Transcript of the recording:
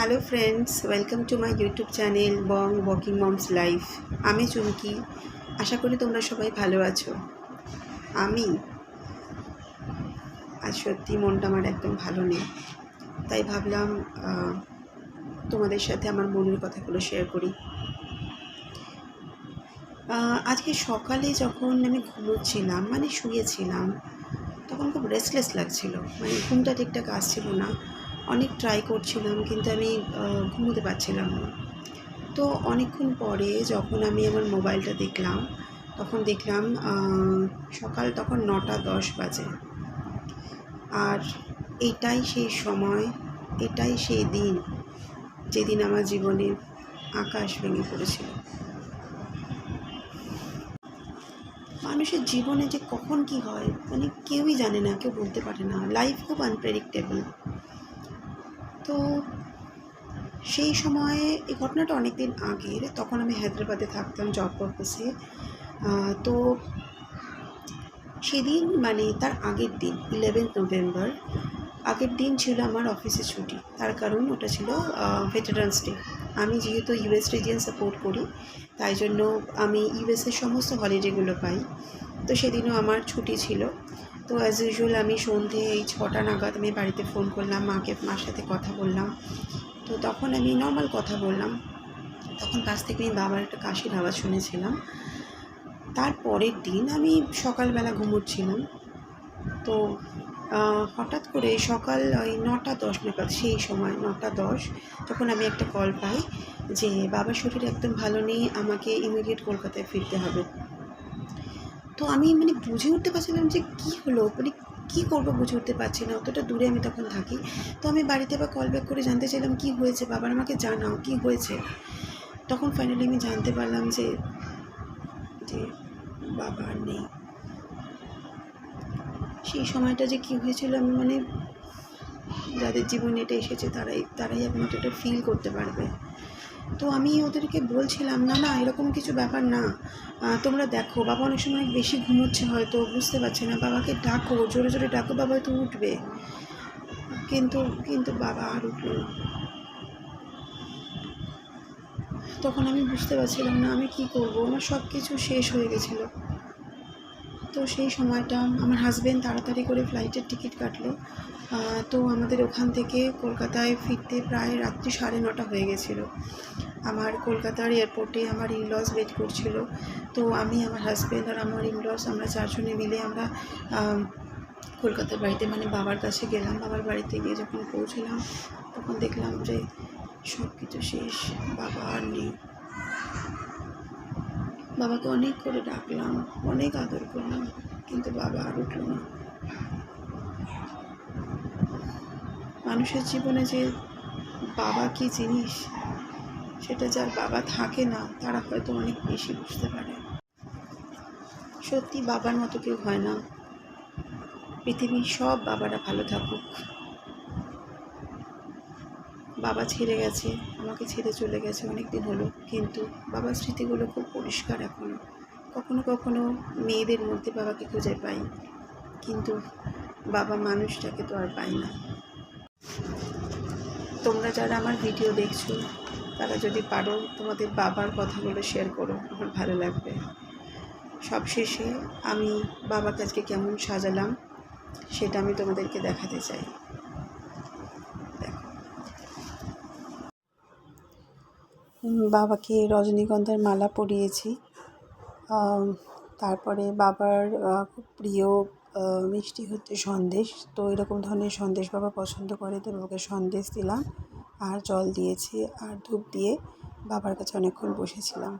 Hello friends welcome to my YouTube channel Bong walking moms life আমি চুমকি। আশা করি তোমরা সবাই ভালো আছো। আমি আজ সত্যি মনটা আমার একদম ভালো নেই। তাই ভাবলাম তোমাদের সাথে আমার মনের কথাগুলো শেয়ার করি। আজকে সকালে যখন আমি ঘুমোচ্ছিলাম মানে শুয়েছিলাম, তখন খুব রেস্টলেস লাগছিল। মানে ঘুমটা ঠিকঠাক আসছিল না। অনেক ট্রাই করছিলাম, কিন্তু আমি ঘুমোতে পারছিলাম না। তো অনেকক্ষণ পরে যখন আমি আমার মোবাইলটা দেখলাম, তখন দেখলাম সকাল তখন নটা দশ বাজে। আর এটাই সেই সময়, এটাই সেই দিন যেদিন আমার জীবনে আকাশ ভেঙে পড়েছিল। মানুষের জীবনে যে কখন কি হয় মানে কেউই জানে না, কেউ বলতে পারে না। লাইফ খুব আনপ্রেডিক্টেবল তো সেই সময়ে এই ঘটনাটা অনেক দিন আগের। তখন আমি হায়দ্রাবাদে থাকতাম জব পারপাসে তো সেদিন মানে তার আগের দিন ইলেভেন্থ নভেম্বর আগের দিন ছিল আমার অফিসে ছুটি। তার কারণ ওটা ছিল ভেটারান্স ডে আমি যেহেতু ইউএস রিজিয়ন সাপোর্ট করি, তাই জন্য আমি ইউএসের সমস্ত হলিডেগুলো পাই। তো সেদিনও আমার ছুটি ছিল। তো অ্যাজ ইউজুয়াল আমি সন্ধে এই ছটা নাগাদ আমি বাড়িতে ফোন করলাম, মাকে, মার সাথে কথা বললাম। তো তখন আমি নর্মাল কথা বললাম। তখন কাছ থেকে আমি বাবার একটা কাশির আওয়াজ শুনেছিলাম। তারপরের দিন আমি সকালবেলা ঘুমোচ্ছিলাম। তো হঠাৎ করে সকাল ওই নটা দশ নাগাদ, সেই সময় নটা দশ, তখন আমি একটা কল পাই যে, বাবার শরীর একদম ভালো নেই, আমাকে ইমিডিয়েট কলকাতায় ফিরতে হবে। তো আমি মানে বুঝে উঠতে পারছিলাম যে কী হলো মানে কী করব বুঝে উঠতে পারছি না, অতটা দূরে আমি তখন থাকি। তো আমি বাড়িতে আবার কল ব্যাক করে জানতে চাইলাম, কী হয়েছে? বাবার আমাকে জানাও, কী হয়েছে? তখন ফাইনালি আমি জানতে পারলাম যে যে বাবা আর নেই। সেই সময়টা যে কী হয়েছিল আমি মানে যাদের জীবনে এটা এসেছে, তারাই তারাই একমাত্র এটা ফিল করতে পারবে। তো আমি ওদেরকে বলছিলাম, না না, এরকম কিছু ব্যাপার না। তোমরা দেখো, বাবা অনেক সময় বেশি ঘুমোচ্ছে হয়তো, বুঝতে পারছে না। বাবাকে ডাকো, জোরে জোরে ডাকো, বাবা হয়তো উঠবে। কিন্তু কিন্তু বাবা আর উঠল না। তখন আমি বুঝতে পারছিলাম, না, আমি কি করব? আমার সব কিছু শেষ হয়ে গেছিল। তো সেই সময়টা আমার হাজব্যান্ড তাড়াতাড়ি করে ফ্লাইটের টিকিট কাটলো। তো আমাদের ওখান থেকে কলকাতায় ফিরতে প্রায় রাত্রি সাড়ে নটা হয়ে গেছিল। আমার কলকাতার এয়ারপোর্টে আমার ইনলস ওয়েট করছিল। তো আমি, আমার হাজব্যান্ড আর আমার ইনলস আমরা চারজনে মিলে আমরা কলকাতার বাড়িতে মানে বাবার কাছে গেলাম। বাবার বাড়িতে গিয়ে যখন পৌঁছলাম, তখন দেখলাম যে সব কিছু শেষ। বাবা আর নেই। বাবাকে অনেক করে ডাকলাম, অনেক আদর করলাম, কিন্তু বাবা আর উঠল না। মানুষের জীবনে যে বাবা কি জিনিস সেটা যার বাবা থাকে না, তারা হয়তো অনেক বেশি বুঝতে পারে। সত্যি বাবার মতো কেউ হয় না। পৃথিবীর সব বাবারা ভালো থাকুক। বাবা ছেড়ে গেছে, আমাকে ছেড়ে চলে গেছে অনেক দিন হলো, কিন্তু বাবার স্মৃতিগুলো খুব পরিষ্কার এখনও কখনো কখনো মেয়েদের মধ্যে বাবাকে খুঁজে পাই, কিন্তু বাবা মানুষটাকে তো আর পাই না। তোমরা যারা আমার ভিডিও দেখছ তারা যদি পারো, তোমাদের বাবার কথাগুলো শেয়ার করো, আমার ভালো লাগবে। সবশেষে আমি বাবাকে আজকে কেমন সাজালাম, সেটা আমি তোমাদেরকে দেখাতে চাই। বাবাকে রজনীগন্ধার মালা পরিয়েছি। তারপরে বাবার খুব প্রিয় মিষ্টি হচ্ছে সন্দেশ। তো এরকম ধরনের সন্দেশ বাবা পছন্দ করে, তো বাবাকে সন্দেশ দিলাম। আর জল দিয়েছি আর ধূপ দিয়ে বাবার কাছে অনেকক্ষণ বসেছিলাম।